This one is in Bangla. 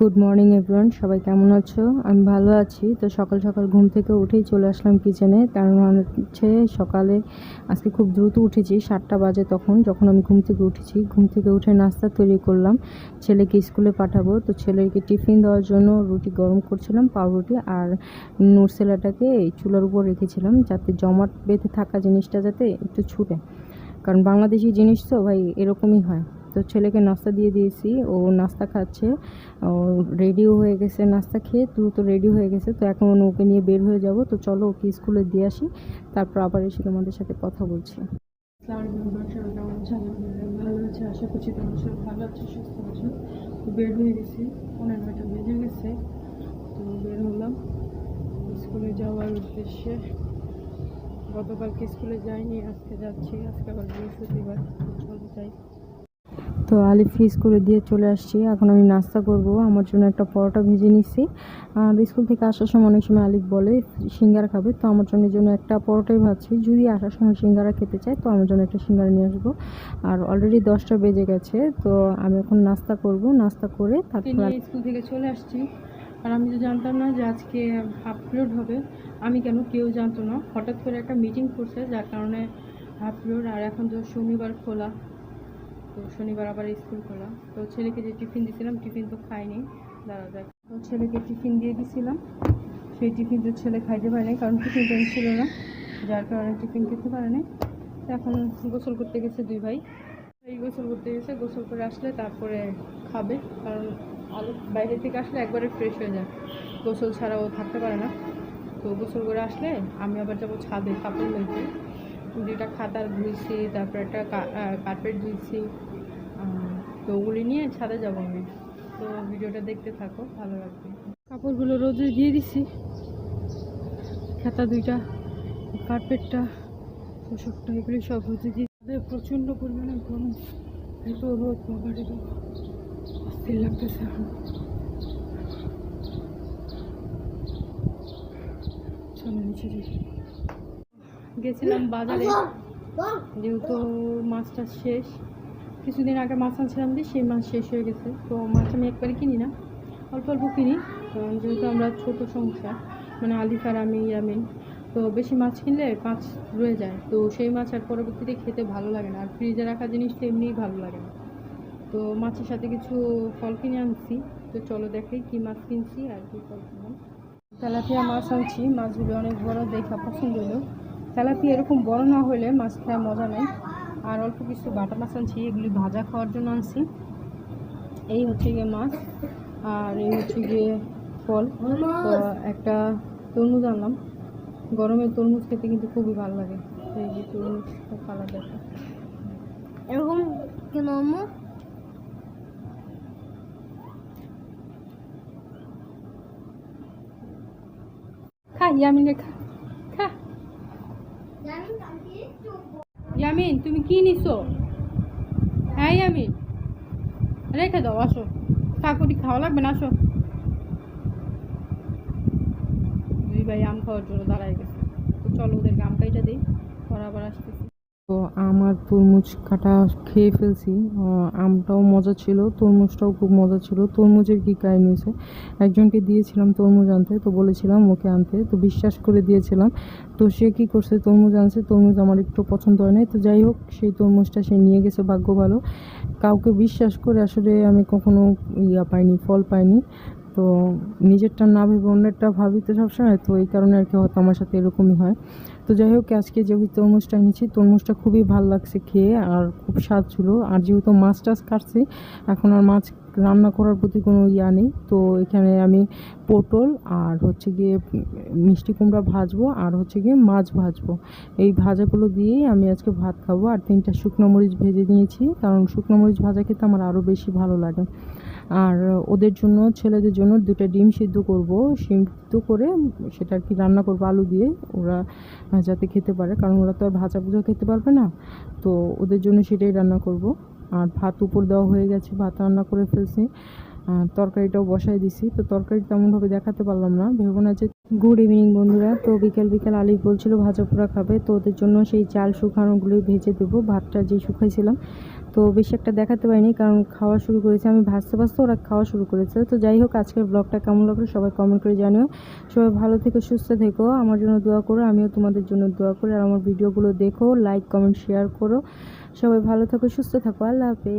গুড মর্নিং এভরিওয়ান সবাই কেমন আছো? আমি ভালো আছি। তো সকাল সকাল ঘুম থেকে উঠেই চলে আসলাম কিচেনে কারণ হচ্ছে সকালে আজকে খুব দ্রুত উঠেছি, সাতটা বাজে তখন। যখন আমি ঘুম থেকে উঠেছি, ঘুম থেকে উঠে নাস্তা তৈরি করলাম। ছেলেকে স্কুলে পাঠাবো। তো ছেলেকে টিফিন দেওয়ার জন্য রুটি গরম করছিলাম, পাউরুটি আর নুরসেলাটাকে চুলার উপর রেখেছিলাম যাতে জমাট বেঁধে থাকা জিনিসটা যাতে একটু ছুটে। কারণ বাংলাদেশি জিনিস তো ভাই এরকমই হয়। তো ছেলেকে নাস্তা দিয়ে দিয়েছি, ও নাস্তা খাচ্ছে, ও রেডিও হয়ে গেছে নাস্তা খেয়ে দ্রুত রেডি হয়ে গেছে, তো এখন ওকে নিয়ে বের হয়ে যাব, তো চলো ওকে স্কুলে দিয়ে আসি, তারপর আবার এসে তোমাদের সাথে কথা বলছি। ভালো আছে, আশা করছি তোমার সব ভালো আছে, সুস্থ আছো। তো বের হয়ে গেছি নয়টা বেজে গেছে, তো বের হলাম। স্কুলে যাওয়ার উদ্দেশ্যে গতকালকে স্কুলে যাইনি, আজকে যাচ্ছি, আজকে আবার বৃহস্পতিবার, তো চলো যাই। তো আলিফকে স্কুলে দিয়ে চলে আসছি। এখন আমি নাস্তা করব। আমার জন্য একটা পরোটা ভেজে নিচ্ছি আর স্কুল থেকে আসার সময় অনেক সময় আলিফ বলে সিঙ্গারা খাবে। তো আমার জন্য জন্য একটা পরোটাই ভাবছি যদি আসার সময় সিঙ্গারা খেতে চাই তো আমার জন্য একটা সিঙ্গারা নিয়ে আসব। আর অলরেডি দশটা বেজে গেছে তো আমি এখন নাস্তা করব। নাস্তা করে তারপর স্কুল থেকে চলে আসছি। আর আমি তো জানতাম না যে আজকে আপলোড হবে। আমি কেন কেউ জানতো না। হঠাৎ করে একটা মিটিং করছে যার কারণে আপলোড আর এখন তো শনিবার খোলা। তো শনিবার আবার স্কুল খোলা তো ছেলেকে যে টিফিন দিয়েছিলাম টিফিন তো খাইনি। দাঁড়া যাক তো ছেলেকে টিফিন দিয়ে দিয়েছিলাম সেই টিফিন তো ছেলে খাইতে পারেনি কারণ টিফিন টাইম ছিল না, যার কারণে টিফিন খেতে পারেনি এখন গোসল করতে গেছে দুই ভাই। এই গোসল করতে গেছে, গোসল করে আসলে তারপরে খাবে, কারণ আলু বাইরে থেকে আসলে একবারে ফ্রেশ হয়ে যায়। গোসল ছাড়া ও থাকতে পারে না। তো গোসল করে আসলে আমি আবার যাব ছাদে কাপড় মেলতে। দুইটা খাতার ধুইছি তারপর একটা কার্পেট ধুইছি। তো ওগুলি নিয়ে ছাদে যাব আমি। তো ভিডিওটা দেখতে থাকো, ভালো লাগবে। কাপড়গুলো রোদে দিয়ে দিছি। খাতা দুইটা, কার্পেটটা, পোশাকটা, এগুলি সব রোদে দিয়ে প্রচণ্ড পরিমাণে গরম। এত রোদ বাবারে অস্থির লাগতেছে এখন। গেছিলাম বাজারে, যেহেতু মাছটা শেষ। কিছুদিন আগে মাছ আনছিলাম যে, সেই মাছ শেষ হয়ে গেছে। তো মাছ আমি একবারে কিনি না, অল্প অল্প কিনি। কারণ যেহেতু আমরা ছোট সংসার মানে আলিফ আর আমি, ইয়ামিন, তো বেশি মাছ কিনলে মাছ রয়ে যায়। তো সেই মাছ আর পরবর্তীতে খেতে ভালো লাগে না। আর ফ্রিজে রাখা জিনিসটা এমনিই ভালো লাগে না। তো মাছের সাথে কিছু ফল কিনে আনছি। তো চলো দেখাই কি মাছ কিনছি আর কি ফল কিনলাম তেলাপিয়া মাছ আনছি। মাছগুলো অনেক বড়, দেখা পছন্দ হলো। তেলাপিয়া এরকম বড় না হলে মাছ খাওয়া মজা নেই। আর অল্প কিছু বাটা মাছ আনছি এগুলি ভাজা খাওয়ার জন্য আনছি। এই হচ্ছে গিয়ে মাছ আর এই হচ্ছে গিয়ে ফল। তো একটা তরমুজ আনলাম। গরমে তরমুজ খেতে কিন্তু খুবই ভালো লাগে। এই যে তরমুজ কালার দেখা। এরকম কেন খা ইয়ামিনে খা খা। ইয়ামিন তুমি কি নিছো? হ্যাঁ ইয়ামিন রেখে দাও, আসো। কাকুটি খাওয়া লাগবে না, আসো। দুই ভাই আম খাওয়ার জন্য দাঁড়ায় গেছে। তো চলো ওদেরকে আম কাইটা দিই বরাবর আসতেছি। তো আমার তরমুজ কাটা খেয়ে ফেলছি। আমটাও মজা ছিল, তরমুজটাও খুব মজা ছিল। তরমুজের কী কাহিনী হয়েছে? একজনকে দিয়েছিলাম তরমুজ আনতে, তো বলেছিলাম ওকে আনতে, তো বিশ্বাস করে দিয়েছিলাম। তো সে কী করছে? তরমুজ আনছে, তরমুজ আমার একটু পছন্দ হয় নাই। তো যাই হোক, সেই তরমুজটা সে নিয়ে গেছে, ভাগ্য ভালো। কাউকে বিশ্বাস করে আসলে আমি কখনো ইয়া পাইনি, ফল পাইনি। তো নিজেরটা না ভেবে অন্যেরটা ভাবি তো সবসময় তো এই কারণে আর কি হয়তো আমার সাথে এরকমই হয়। তো যাই হোক, আজকে যেহেতু তরমুজটা নিয়েছি তরমুজটা খুবই ভালো লাগছে খেয়ে আর খুব স্বাদ ছিল। আর যেহেতু মাছ টাছ কাটছি, এখন আর মাছ রান্না করার প্রতি কোনো ইয়া নেই। তো এখানে আমি পটল আর হচ্ছে গিয়ে মিষ্টি কুমড়া ভাজবো আর হচ্ছে গিয়ে মাছ ভাজবো। এই ভাজাগুলো দিয়েই আমি আজকে ভাত খাব। আর তিনটা শুকনো মরিচ ভেজে নিয়েছি, কারণ শুকনো মরিচ ভাজা খেতে আমার আরও বেশি ভালো লাগে। আর ওদের জন্য, ছেলেদের জন্য দুটা ডিম সিদ্ধ করব। সিদ্ধ করে সেটা আর কি রান্না করব আলু দিয়ে। ওরা যাতে খেতে পারে, কারণ ওরা তো আর ভাজা ভুজা খেতে পারবে না। তো ওদের জন্য সেটাই রান্না করব। আর ভাত উপর দেওয়া হয়ে গেছে, ভাত রান্না করে ফেলছি। তরকারিটাও বসাই দিছি। তো তরকারি তেমনভাবে দেখাতে পারলাম না। ভেবো না যে গুড ইভিনিং বন্ধুরা। তো বিকেল বিকেল আলিফ বলছিল, ভাজা পোড়া খাবে। তো ওদের জন্য সেই চাল শুকানোগুলো ভেজে দেবো। ভাতটা যে শুকাইছিলাম। তো বেশি একটা দেখাতে পারিনি, কারণ খাওয়া শুরু করেছে। আমি ভাজতে ভাজতে ওরা খাওয়া শুরু করেছে। তো যাই হোক, আজকের ব্লগটা কেমন লাগল সবাই কমেন্ট করে জানিও। সবাই ভালো থেকে, সুস্থ থেকো। আমার জন্য দোয়া করো, আমিও তোমাদের জন্য দোয়া করি। আর আমার ভিডিওগুলো দেখো লাইক কমেন্ট শেয়ার করো। সবাই ভালো থাকো, সুস্থ থাকো। আল্লাহ হাফেজ।